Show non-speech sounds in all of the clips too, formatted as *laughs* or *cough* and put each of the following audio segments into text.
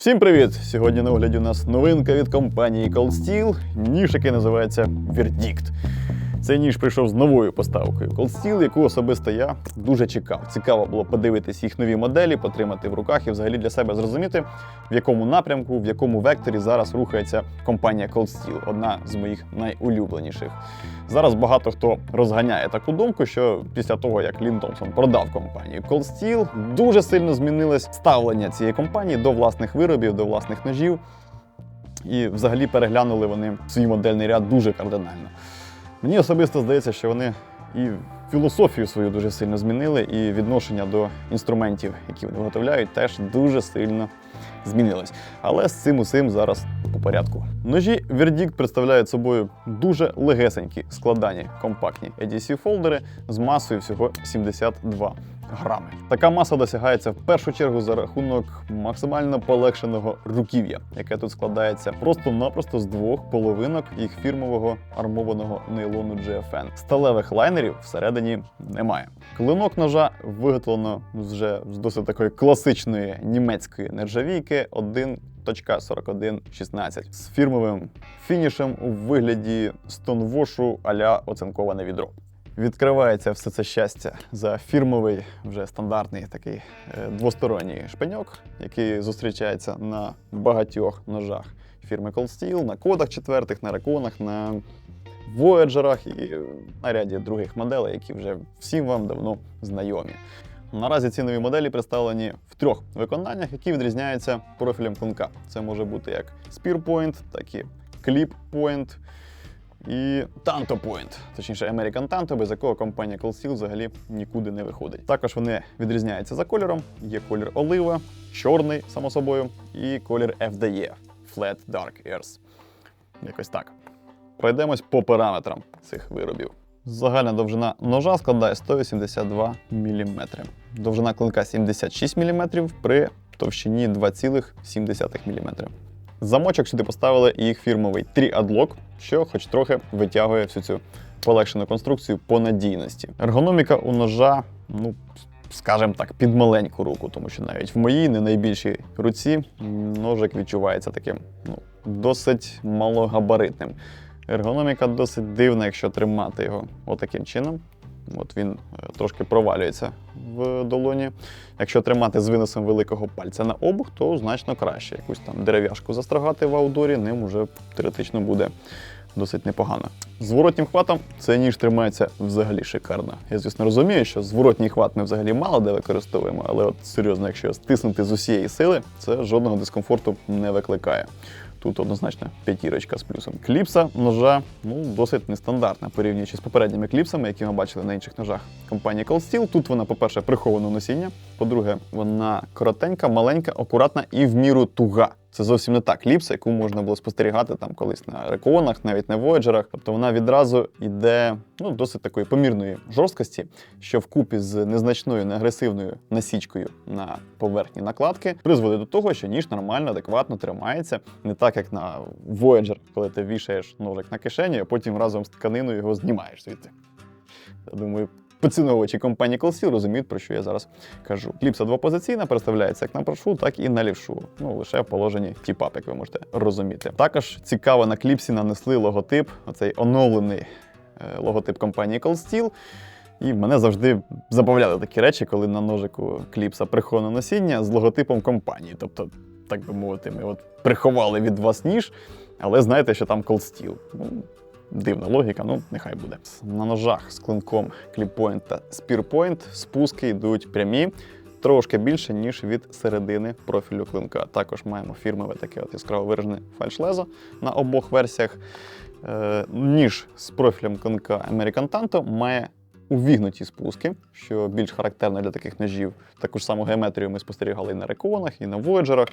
Всім привіт! Сьогодні на огляді у нас новинка від компанії Cold Steel, ніж, який називається Verdict. Цей ніж прийшов з новою поставкою Cold Steel, яку особисто я дуже чекав. Цікаво було подивитись їх нові моделі, потримати в руках і взагалі для себе зрозуміти, в якому напрямку, в якому векторі зараз рухається компанія Cold Steel, одна з моїх найулюбленіших. Зараз багато хто розганяє таку думку, що після того, як Лін Томпсон продав компанію Cold Steel, дуже сильно змінилось ставлення цієї компанії до власних виробів, до власних ножів. І взагалі переглянули вони свій модельний ряд дуже кардинально. Мені особисто здається, що вони і філософію свою дуже сильно змінили, і відношення до інструментів, які вони виготовляють, теж дуже сильно змінилось. Але з цим усім зараз по порядку. Ножі Verdict представляють собою дуже легесенькі складані компактні adc фолдери з масою всього 72 грами. Така маса досягається в першу чергу за рахунок максимально полегшеного руків'я, яке тут складається просто-напросто з двох половинок їх фірмового армованого нейлону GFN. Сталевих лайнерів всередині немає. Клинок ножа виготовлено вже з досить такої класичної німецької нержавійки 1.4116 з фірмовим фінішем у вигляді стонвошу а-ля оцинковане відро. Відкривається все це щастя за фірмовий, вже стандартний такий е, двосторонній шпиньок, який зустрічається на багатьох ножах фірми Cold Steel, на кодах четвертих, на реконах, на Voyager'ах і на ряді других моделей, які вже всім вам давно знайомі. Наразі ці нові моделі представлені в трьох виконаннях, які відрізняються профілем клинка. Це може бути як Spear Point, так і Clip Point і Tanto Point, точніше American Tanto, без якого компанія Cold Steel взагалі нікуди не виходить. Також вони відрізняються за кольором. Є колір олива, чорний, само собою, і колір FDE Flat Dark Earth. Якось так. Пройдемось по параметрам цих виробів. Загальна довжина ножа складає 182 мм. Довжина клинка 76 мм при товщині 2,7 мм. Замочок сюди поставили їх фірмовий 3-Adlock, що хоч трохи витягує всю цю полегшену конструкцію по надійності. Ергономіка у ножа, ну, скажімо так, під маленьку руку, тому що навіть в моїй не найбільшій руці ножик відчувається таким ну, досить малогабаритним. Ергономіка досить дивна, якщо тримати його отаким чином. От він е, трошки провалюється в долоні. Якщо тримати з виносом великого пальця на обух, то значно краще. Якусь там дерев'яшку застрагати в аудорі, ним уже теоретично буде досить непогано. Зворотнім хватом цей ніж тримається взагалі шикарно. Я, звісно, розумію, що зворотній хват ми взагалі мало де використовуємо, але от серйозно, якщо стиснути з усієї сили, це жодного дискомфорту не викликає. Тут однозначно п'ятірочка з плюсом. Кліпса ножа ну, досить нестандартна, порівнюючи з попередніми кліпсами, які ми бачили на інших ножах компанії Cold Steel. Тут вона, по-перше, приховано носіння. По-друге, вона коротенька, маленька, акуратна і в міру туга. Це зовсім не та кліпса, яку можна було спостерігати там колись на реконах, навіть на вояджерах. Тобто вона відразу йде ну, досить такої помірної жорсткості, що вкупі з незначною неагресивною насічкою на поверхні накладки призводить до того, що ніж нормально, адекватно тримається, не так як на Voyager, коли ти вішаєш ножик на кишені, а потім разом з тканиною його знімаєш звідти. Я думаю, поціновувачі компанії Steel розуміють, про що я зараз кажу. Кліпса двопозиційна представляється як на правшу, так і на лівшу. Ну лише в положенні тіп-ап, як ви можете розуміти. Також цікаво на кліпсі нанесли логотип, оцей оновлений е, логотип компанії Steel. І мене завжди забавляли такі речі, коли на ножику кліпса приховане носіння з логотипом компанії. Тобто, так би мовити, ми от приховали від вас ніж, але знаєте, що там. Ну, Дивна логіка, ну нехай буде. На ножах з клинком кліппойнт та спірпойнт спуски йдуть прямі, трошки більше, ніж від середини профілю клинка. Також маємо фірмове таке от яскраво виражене фальшлезо на обох версіях. Е, ніж з профілем клинка American Tanto має увігнуті спуски, що більш характерно для таких ножів. Таку ж саму геометрію ми спостерігали і на реконах, і на вояджерах.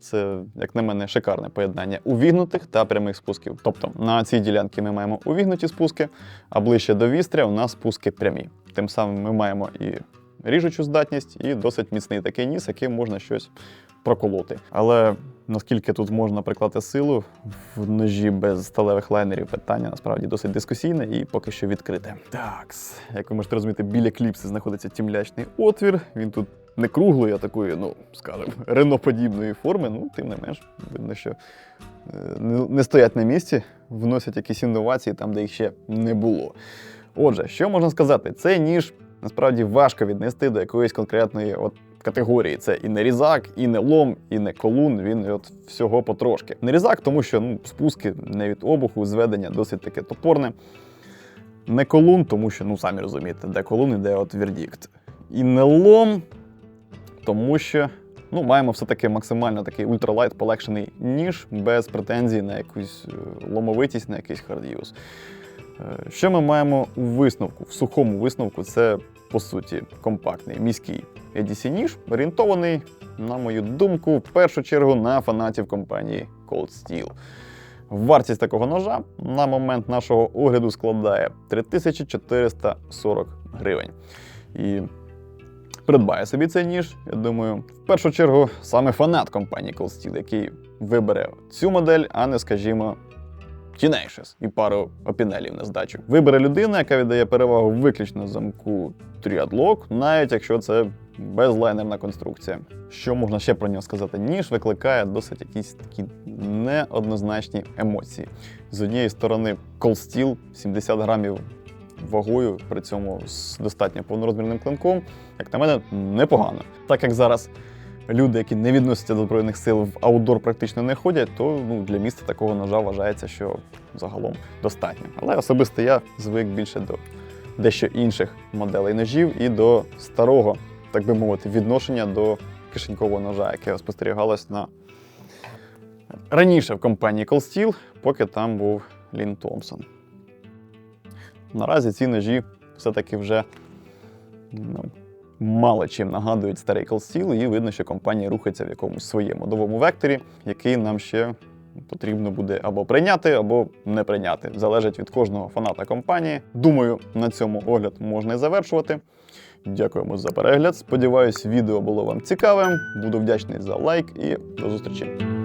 Це, як на мене, шикарне поєднання увігнутих та прямих спусків. Тобто на цій ділянці ми маємо увігнуті спуски, а ближче до вістря у нас спуски прямі. Тим самим ми маємо і ріжучу здатність, і досить міцний такий ніс, яким можна щось проколоти. Але наскільки тут можна приклати силу в ножі без сталевих лайнерів, питання насправді досить дискусійне і поки що відкрите. Так, як ви можете розуміти, біля кліпси знаходиться тімлячний отвір. Він тут не круглої, а такої, ну, скажімо, *laughs* реноподібної форми. Ну, тим не менш, видно, що е, не стоять на місці, вносять якісь інновації там, де їх ще не було. Отже, що можна сказати? Цей ніж насправді важко віднести до якоїсь конкретної от категорії. Це і не різак, і не лом, і не колун. Він от всього потрошки. Не різак, тому що ну, спуски не від обуху, зведення досить таке топорне. Не колун, тому що, ну самі розумієте, де колун іде от вердикт. І не лом, тому що ну, маємо все-таки максимально такий ультралайт полегшений ніж без претензій на якусь е, ломовитість, на якийсь хард'юз. Е, Що ми маємо у висновку? В сухому висновку це, по суті, компактний міський EDC ніж, орієнтований, на мою думку, в першу чергу на фанатів компанії Cold Steel. Вартість такого ножа на момент нашого огляду складає 3440 гривень. І придбає собі цей ніж, я думаю, в першу чергу саме фанат компанії Cold Steel, який вибере цю модель, а не, скажімо, Tenacious і пару опінелів на здачу. Вибере людина, яка віддає перевагу виключно замку Triad навіть якщо це безлайнерна конструкція. Що можна ще про нього сказати? Ніж викликає досить якісь такі неоднозначні емоції. З однієї сторони, Cold Steel 70 грамів вагою, при цьому з достатньо повнорозмірним клинком, як на мене, непогано. Так як зараз люди, які не відносяться до Збройних сил в аутдор практично не ходять, то ну, для міста такого ножа вважається, що загалом достатньо. Але особисто я звик більше до дещо інших моделей ножів і до старого, так би мовити, відношення до кишенькового ножа, яке спостерігалось на раніше в компанії Cold Steel, поки там був Лін Томпсон. Наразі ці ножі все-таки вже ну, мало чим нагадують старий Steel, і видно, що компанія рухається в якомусь своєму новому векторі, який нам ще потрібно буде або прийняти, або не прийняти. Залежить від кожного фаната компанії. Думаю, на цьому огляд можна і завершувати. Дякуємо за перегляд. Сподіваюсь, відео було вам цікавим. Буду вдячний за лайк і до зустрічі.